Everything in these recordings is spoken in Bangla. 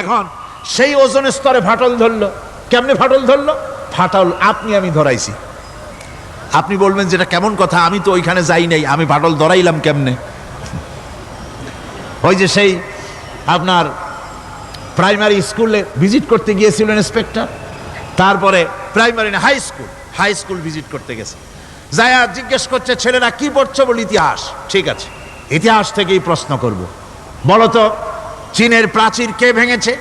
এখন সেই ওজন স্তরে ফাটল ধরলো। কেমনে ফাটল ধরলো? ফাটল আপনি, আমি ধরাইছি। আপনি বলবেন যেটা কেমন কথা, আমি তো ওইখানে যাই নাই, আমি ফাটল ধরাইলাম কেমনে? ওই যে সেই আপনার প্রাইমারি স্কুলে ভিজিট করতে গিয়েছিল ইন্সপেক্টর, তারপরে প্রাইমারি না, high school high school visit করতে গেছে। যায়া জিজ্ঞেস করছে, ছেলেরা কি পড়ছে বল ইতিহাস? ঠিক আছে, ইতিহাস থেকেই প্রশ্ন করব। বলো তো চীনের প্রাচীর কে ভেঙেছে?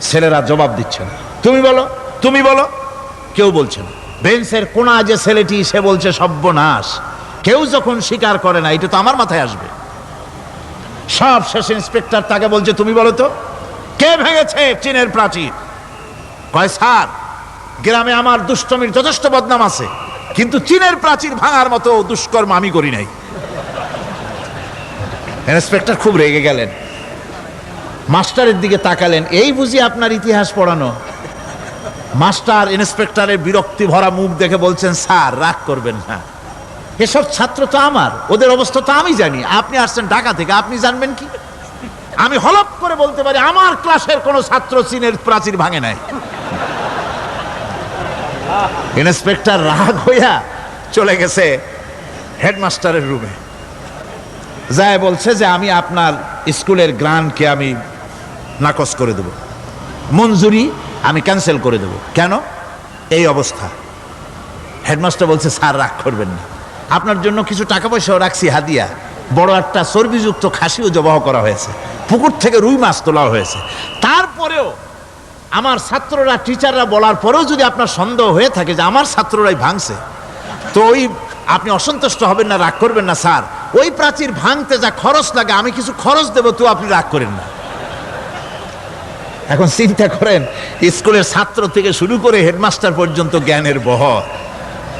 ছেলেরা জবাব দিচ্ছে না। তুমি বলো তুমি বলো। কেউ বলছে না। বেঞ্চের কোনা যে ছেলেটি, সে বলছে সব্যনাশ। কেউ যখন স্বীকার করে না, এটা তো আমার মাথায় আসবে। সব শেষ ইন্সপেক্টর তাকে বলছে, তুমি বলো তো, কে ভেঙেছে চীনের প্রাচীর? কয়, স্যার, গ্রামে আমার দুষ্টমির যথেষ্ট বদনাম আছে, কিন্তু চীনের প্রাচীর ভাঙার মতো দুষ্কর্ম আমি করি নাই। ইন্সপেক্টর খুব রেগে গেলেন। মাস্টারের দিকে তাকালেন। এই বুঝি আপনার ইতিহাস পড়ানো? মাস্টার, ইন্সপেক্টরের বিরক্তি ভরা মুখ দেখে বলছেন, স্যার, রাগ করবেন না। এসব ছাত্র তো আমার, ওদের অবস্থা তো আমি জানি। আপনি আসছেন ঢাকা থেকে, আপনি জানবেন কি? আমি হলপ করে বলতে পারি, আমার ক্লাসের কোনো ছাত্র চীনের প্রাচীর ভাঙে নাই। ইন্সপেক্টর রাগ হইয়া চলে গেছে হেডমাস্টারের রুমে। যায় বলছে যে আমি আপনার স্কুলের গ্রান্টকে আমি নাকচ করে দেব। মঞ্জুরি আমি ক্যান্সেল করে দেব। কেন? এই অবস্থা। হেডমাস্টার বলছে, স্যার, রাগ করবেন না। আপনার জন্য কিছু টাকা পয়সাও রাখছি, হাদিয়া। বড় একটা চর্বিযুক্ত খাসিও জবাহ করা হয়েছে। পুকুর থেকে রুই মাছ তোলা হয়েছে। তারপরেও আমার ছাত্ররা টিচাররা বলার পরেও যদি আপনার সন্দেহ হয়ে থাকে যে আমার ছাত্ররাই ভাঙছে, তো ওই আপনি অসন্তুষ্ট হবেন না, রাগ করবেন না, স্যার। ওই প্রাচীর ভাঙতে যা খরচ লাগে, আমি কিছু খরচ দেবো, তো আপনি রাগ করেন না। এখন চিন্তা করেন, স্কুলের ছাত্র থেকে শুরু করে হেডমাস্টার পর্যন্ত জ্ঞানের বহর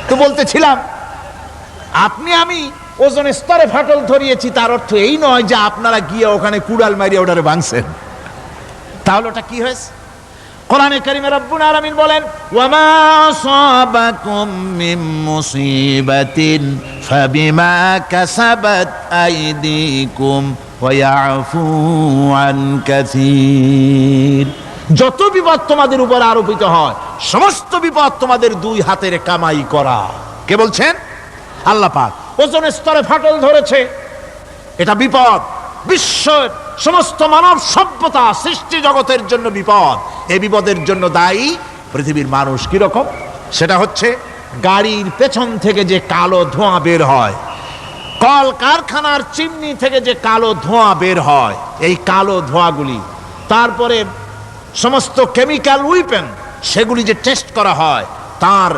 তো বলতেছিলাম, আপনি আমি ওজন স্তরে ফাটল ধরিয়েছি, তার অর্থ এই নয় যে আপনারা গিয়ে ওখানে কুড়াল মারিয়ে ওটারে ভাঙছেন। তাহলে ওটা কি হয়েছে? কোরআনে কারিমে রব্বুল আলামিন বলেন, ওয়ামা আসাবাকুম মিন মুসিবাতিন, ফাবিমা কাসাবাত আইদিকুম ওয়া ইয়াফু আন কাসীর। যত বিপদ তোমাদের উপর আরোপিত হয়, সমস্ত বিপদ তোমাদের দুই হাতের কামাই করা। কে বলছেন? আল্লাহ পাক ওজনের স্তরে ফাটল ধরেছে। এটা বিপদ। বিশ্বের সমস্ত মানব সভ্যতা সৃষ্টি জগতের জন্য বিপদ। এই বিপদের জন্য দায়ী পৃথিবীর মানুষ কীরকম? সেটা হচ্ছে গাড়ির পেছন থেকে যে কালো ধোঁয়া বের হয় কল কারখানার চিমনি থেকে যে কালো ধোঁয়া বের হয়, এই কালো ধোঁয়াগুলি, তারপরে সমস্ত কেমিক্যাল উইপেন, সেগুলি যে টেস্ট করা হয়, তার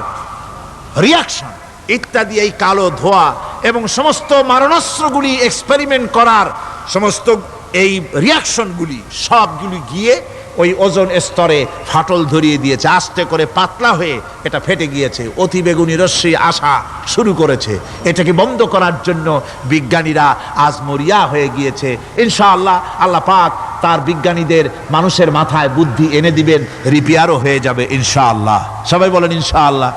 রিয়াকশন ইত্যাদি এই কালো ধোয়া এবং সমস্ত মারণাস্ত্রগুলি এক্সপেরিমেন্ট করার সমস্ত এই রিয়াকশনগুলি, সবগুলি গিয়ে ওই ওজন স্তরে ফাটল ধরিয়ে দিয়েছে। আস্তে করে পাতলা হয়ে এটা ফেটে গিয়েছে। অতি বেগুনি রশ্মি আসা শুরু করেছে। এটাকে বন্ধ করার জন্য বিজ্ঞানীরা আজ মরিয়া হয়ে গিয়েছে। ইনশাআল্লাহ আল্লাহ পাক তার বিজ্ঞানীদের মানুষের মাথায় বুদ্ধি এনে দিবেন রিপেয়ারও হয়ে যাবে ইনশাআল্লাহ। সবাই বলেন ইনশাআল্লাহ।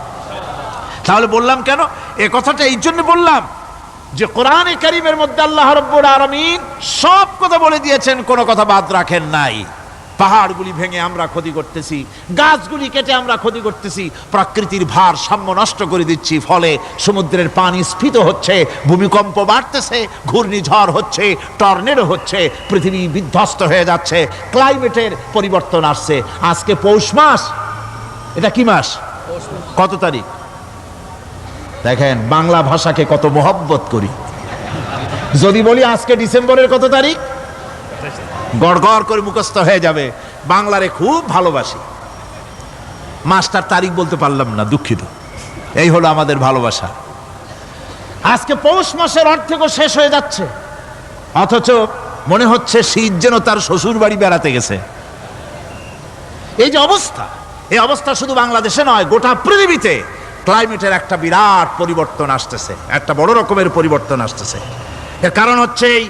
তাহলে বললাম কেন? এ কথাটা এই জন্য বললাম যে কোরআনে কারিমের মধ্যে আল্লাহ রব্বুল আলামিন সব কথা বলে দিয়েছেন, কোনো কথা বাদ রাখেন নাই। পাহাড়গুলি ভেঙে আমরা ক্ষতি করতেছি, গাছগুলি কেটে আমরা ক্ষতি করতেছি, প্রকৃতির ভার সাম্য নষ্ট করে দিচ্ছি, ফলে সমুদ্রের পানি স্ফীত হচ্ছে, ভূমিকম্প বাড়তেছে, ঘূর্ণিঝড় হচ্ছে, টর্নেডো হচ্ছে, পৃথিবী বিধ্বস্ত হয়ে যাচ্ছে, ক্লাইমেটের পরিবর্তন আসছে। আজকে পৌষ মাস, এটা কি মাস? কত তারিখ? দেখেন, বাংলা ভাষাকে কত মোহব্বত করি। যদি বলি আজকে ডিসেম্বরের কত তারিখ? গড় গড় করে মুখস্থ হয়ে যাবে। বাংলারে খুব ভালোবাসি। মাস্টার তারিখ বলতে পারলাম না, দুঃখিত। এই হলো আমাদের ভালোবাসা। আজকে পৌষ মাসের অর্ধেকও শেষ হয়ে যাচ্ছে। অথচ মনে হচ্ছে শীত যেন তার শ্বশুর বাড়ি বেড়াতে গেছে। এই যে অবস্থা, এই অবস্থা শুধু বাংলাদেশে নয়, গোটা পৃথিবীতে ক্লাইমেটের একটা বিরাট পরিবর্তন আসতেছে, একটা বড় রকমের পরিবর্তন আসতেছে। এর কারণ হচ্ছে এই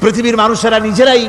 পৃথিবীর মানুষেরা নিজেরাই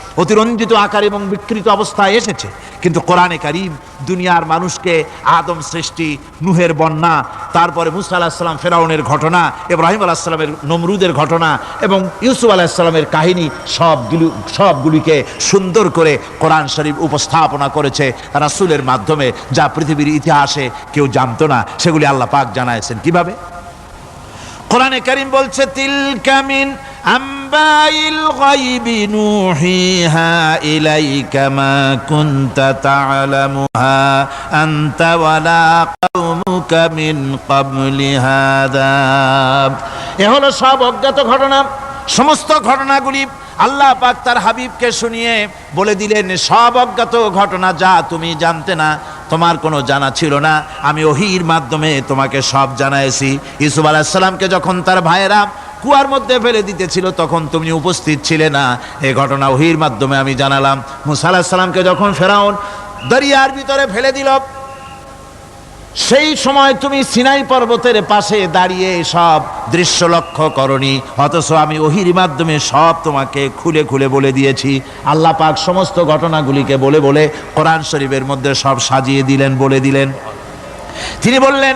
অতিরঞ্জিত আকার এবং বিকৃত অবস্থায় এসেছে। কিন্তু কোরআনে কারিম দুনিয়ার মানুষকে আদম সৃষ্টি, নুহের বন্যা, তারপরে মুসা আলাহিসাল্লাম ফেরাউনের ঘটনা, ইব্রাহিম আলাহিসাল্লামের নমরুদের ঘটনা এবং ইউসুফ আলাহিসাল্লামের কাহিনী সবগুলি সবগুলিকে সুন্দর করে কোরআন শরীফ উপস্থাপনা করেছে রাসূলের মাধ্যমে, যা পৃথিবীর ইতিহাসে কেউ জানতো না। সেগুলি আল্লাহ পাক জানাইছেন। কীভাবে? কোরআনে কারিম বলছে তিলকামিন আম্বাইল গায়বি নুহিহা ইলাইকা মা কুনতা তা'লামুহা আনতা ওয়ালা কাওমুকা মিন ক্বাবলি হাদা এ হলো সব অজ্ঞাত ঘটনা, সমস্ত ঘটনাগুলি আল্লাহ পাক তার হাবিবকে শুনিয়ে বলে দিলেন, সব অজ্ঞাত ঘটনা যা তুমি জানতে না, তোমার কোনো জানা ছিল না। আমি ওহির মাধ্যমে তোমাকে সব জানাইছি। ইসুফ আলাহিসাল্লামকে যখন তার ভাইয়েরা কুয়ার মধ্যে ফেলে দিতেছিল, তখন তুমি উপস্থিত ছিলে না। এ ঘটনা ওহির মাধ্যমে আমি জানালাম। মুসা আলাহিসাল্লামকে যখন ফেরাউন দরিয়ার ভিতরে ফেলে দিল, সেই সময় তুমি সিনাই পর্বতের পাশে দাঁড়িয়ে সব দৃশ্য লক্ষ্য করনি, অথচ আমি ওহির মাধ্যমে সব তোমাকে খুলে খুলে বলে দিয়েছি। আল্লাহ পাক সমস্ত ঘটনাগুলিকে বলে বলে কোরআন শরীফের মধ্যে সব সাজিয়ে দিলেন, বলে দিলেন। তিনি বললেন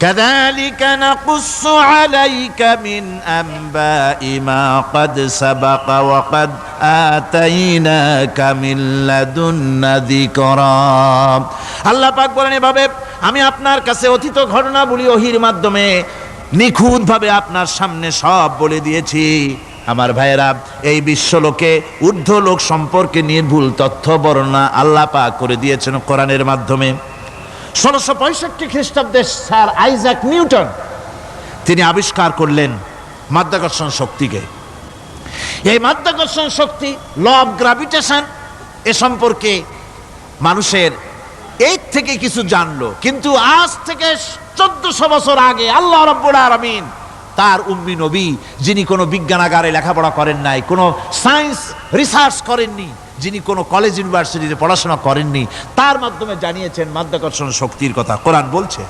كذلك نقص عليك من أنباء ما قد سبق وقد آتيناك من لدنا ذكرا আল্লাহ পাক বলেন এভাবে আমি আপনার কাছে অতীত ঘটনাবলী ওহির মাধ্যমে নিখুঁতভাবে আপনার সামনে সব বলে দিয়েছি আমার ভাইয়েরা এই বিশ্বলোকে ঊর্ধ্ব লোক সম্পর্কে নির্ভুল তথ্য বর্ণনা আল্লাহ পাক করে দিয়েছেন কোরআনের মাধ্যমে ষোলোশো পঁয়ষট্টি খ্রিস্টাব্দে স্যার আইজাক নিউটন, তিনি আবিষ্কার করলেন মাধ্যাকর্ষণ শক্তিকে। এই মাধ্যাকর্ষণ শক্তি ল অফ গ্রাভিটেশন এ সম্পর্কে মানুষের এই থেকে কিছু জানলো, কিন্তু আজ থেকে চোদ্দশো বছর আগে আল্লাহ রব্বুল আলমিন, তার উম্মি নবী, যিনি কোনো বিজ্ঞানাগারে লেখাপড়া করেন নাই, কোনো সায়েন্স রিসার্চ করেননি যিনি কোনো কলেজ ইউনিভার্সিটিতে পড়াশোনা করেননি তার মাধ্যমে জানিয়েছেন মাধ্যাকর্ষণ শক্তির কথা। কোরআন বলছে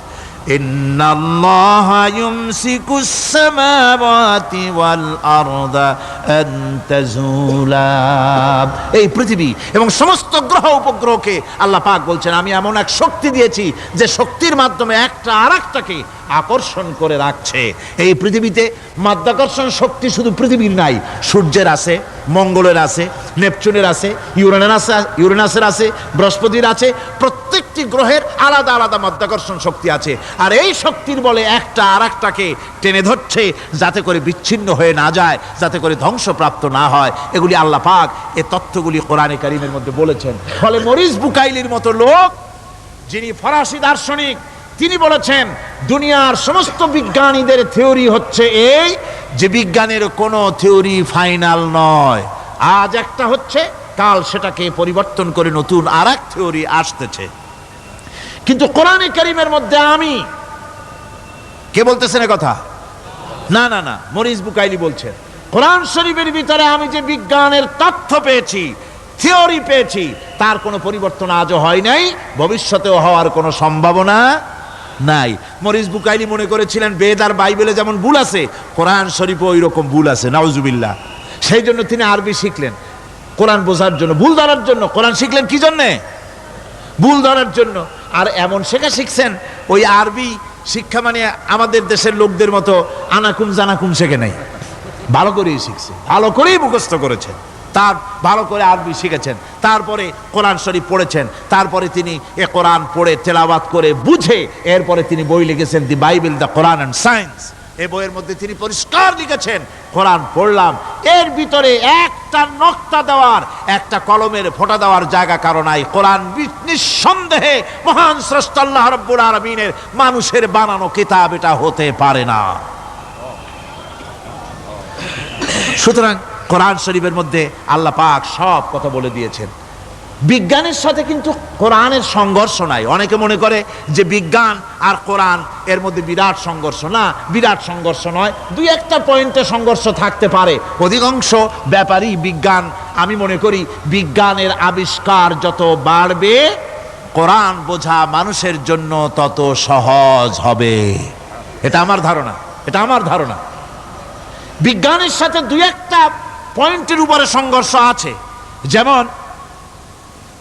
এই পৃথিবী এবং সমস্ত গ্রহ উপগ্রহকে আল্লাহ পাক বলছেন, আমি এমন এক শক্তি দিয়েছি যে শক্তির মাধ্যমে একটা আরেকটাকে আকর্ষণ করে রাখছে। এই পৃথিবীতে মাধ্যাকর্ষণ শক্তি শুধু পৃথিবীর নাই, সূর্যের আছে, মঙ্গলের আছে, নেপচুনের আছে, ইউরেনাস ইউরেনাসের আছে, বৃহস্পতির আছে, প্রত্যেকটি গ্রহের আলাদা আলাদা মাধ্যাকর্ষণ শক্তি আছে। আর এই শক্তির বলে একটা আর একটাকে টেনে ধরছে, যাতে করে বিচ্ছিন্ন হয়ে না যায়, যাতে করে ধ্বংসপ্রাপ্ত না হয়। এগুলি আল্লাহ পাক এ তথ্যগুলি কোরআনে কারিমের মধ্যে বলেছেন। ফলে মরিস বুকাইলির মতো লোক, যিনি ফরাসি দার্শনিক, তিনি বলেছেন, দুনিয়ার সমস্ত বিজ্ঞানীদের থিওরি হচ্ছে এই যে বিজ্ঞানের কোনো থিওরি ফাইনাল নয়। আজ একটা হচ্ছে, কাল সেটাকে পরিবর্তন করে নতুন আর এক থিওরি আসতেছে। কিন্তু কোরআনে করিমের মধ্যে আমি। কে বলতেছেন কথা? না না না, মরিস বুকাইলি বলছেন কোরআন শরীফের ভিতরে আমি যে বিজ্ঞানের তথ্য পেয়েছি, থিওরি পেয়েছি, তার কোনো পরিবর্তন আজও হয় নাই, ভবিষ্যতেও হওয়ার কোনো সম্ভাবনা নাই। মরিস বুকাইলি মনে করেছিলেন, বেদ আর বাইবেলে যেমন ভুল আছে, কোরআন শরীফে ওই রকম ভুল আছে, নাউজুবিল্লাহ। সেই জন্য তিনি আরবি শিখলেন। কোরআন বোঝার জন্য, ভুল ধরার জন্য, কোরআন শিখলেন কি জন্যে? ভুল ধরার জন্য। আর এমন শেখা শিখছেন, ওই আরবি শিক্ষা মানে আমাদের দেশের লোকদের মতো আনাকুম জানাকুম শেখে নাই। ভালো করেই শিখছে, ভালো করেই মুখস্থ করেছেন। তার, ভালো করে আরবি শিখেছেন। তারপরে কোরআন শরীফ পড়েছেন। তারপরে তিনি এ কোরআন পড়ে, তেলাওয়াত করে বুঝে, এরপরে তিনি বই লিখেছেন, the Bible, the Quran and science. এই বইয়ের মধ্যে তিনি পরিষ্কার লিখেছেন, কোরআন পড়লাম। এর ভিতরে একটা নক্তা দেওয়ার, একটা কলমের ফোঁটা দেওয়ার জায়গা কারণ নাই। কোরআন নিঃসন্দেহে মহান স্রষ্টা আল্লাহ রব্বুল আলমিনের মানুষের বানানো কিতাব এটা হতে পারে না। সুতরাং কোরআন শরীফের মধ্যে আল্লাহ পাক সব কথা বলে দিয়েছেন। বিজ্ঞানের সাথে কিন্তু কোরআনের সংঘর্ষ নাই। অনেকে মনে করে যে বিজ্ঞান আর কোরআন এর মধ্যে বিরাট সংঘর্ষ। না, বিরাট সংঘর্ষ নয়। দুই একটা পয়েন্টে সংঘর্ষ থাকতে পারে। অধিকাংশ ব্যাপারই বিজ্ঞান। আমি মনে করি বিজ্ঞানের আবিষ্কার যত বাড়বে, কোরআন বোঝা মানুষের জন্য তত সহজ হবে। এটা আমার ধারণা। এটা আমার ধারণা। বিজ্ঞানের সাথে দুই একটা পয়েন্টের উপরে সংঘর্ষ আছে। যেমন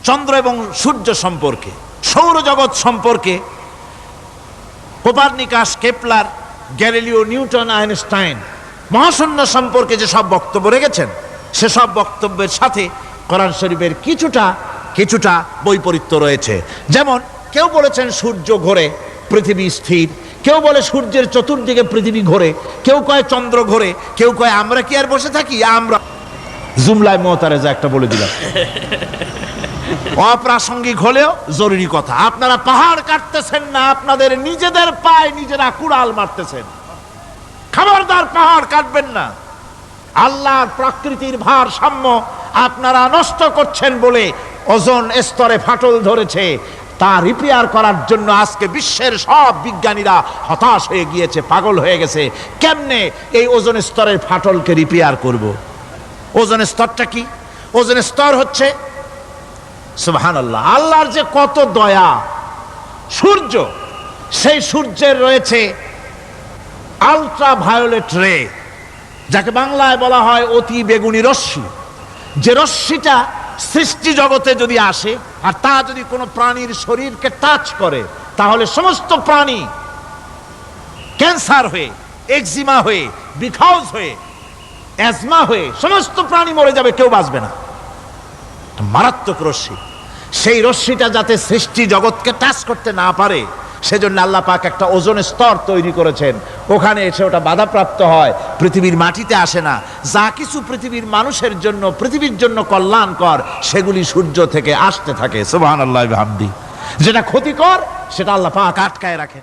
চন্দ্র এবং সূর্য সম্পর্কে, সৌরজগৎ সম্পর্কে, Copernicus, Kepler, Galileo, Newton, Einstein, মহাশূন্য সম্পর্কে যে সব বক্তব্য রেখেছেন সেসব বক্তব্যের সাথে কোরআন শরীফের কিছুটা কিছুটা বৈপরীত্য রয়েছে। যেমন, কেউ বলেছেন সূর্য ঘোরে, পৃথিবী স্থির। কেউ বলে সূর্যের চতুর্দিকে পৃথিবী ঘোরে। কেউ কয় চন্দ্র ঘোরে। কেউ কয়, আমরা কি আর বসে থাকি? আমরা জুমলায় মহতারেজা একটা বলে দিলাম। অপ্রাসঙ্গিক হলেও জরুরি কথা। আপনারা পাহাড় কাটতেছেন না, আপনাদের নিজেদের পায়ে নিজেরা কুড়াল মারতেছেন। খাবারদার পাহাড় কাটবেন না। আল্লাহর প্রকৃতির ভারসাম্য আপনারা নষ্ট করছেন বলে ওজন স্তরে ফাটল ধরেছে। তা রিপেয়ার করার জন্য আজকে বিশ্বের সব বিজ্ঞানীরা হতাশ হয়ে গিয়েছে, পাগল হয়ে গেছে। কেমনে এই ওজন স্তরের ফাটলকে রিপেয়ার করব? ওজন স্তরটা কি? ওজন স্তর হচ্ছে সুবহান আল্লাহ আল্লাহর যে কত দয়া, সূর্য, সেই সূর্যের রয়েছে আলট্রা ভায়োলেট রে যাকে বাংলায় বলা হয় অতি বেগুনি রশ্মি। যে রশ্মিটা সৃষ্টি জগতে যদি আসে, আর তা যদি কোনো প্রাণীর শরীরকে টাচ করে, তাহলে সমস্ত প্রাণী ক্যান্সার হয়ে এক্সিমা হয়ে বিখাউজ হয়ে অ্যাজমা হয়ে, সমস্ত প্রাণী মরে যাবে, কেউ বাঁচবে না। মারাত্মক রশ্মি। সেই রশ্মিটা যাতে সৃষ্টি জগৎকে টাচ করতে না পারে, সেজন্য আল্লাহ পাক একটা ওজনের স্তর তৈরি করেছেন। ওখানে এসে ওটা বাধাপ্রাপ্ত হয়, পৃথিবীর মাটিতে আসে না। যা কিছু পৃথিবীর মানুষের জন্য, পৃথিবীর জন্য কল্যাণকর, সেগুলি সূর্য থেকে আসতে থাকে। সুবাহ আল্লাহ হামদি যেটা ক্ষতিকর, সেটা আল্লাহ পাক আটকায় রাখেন।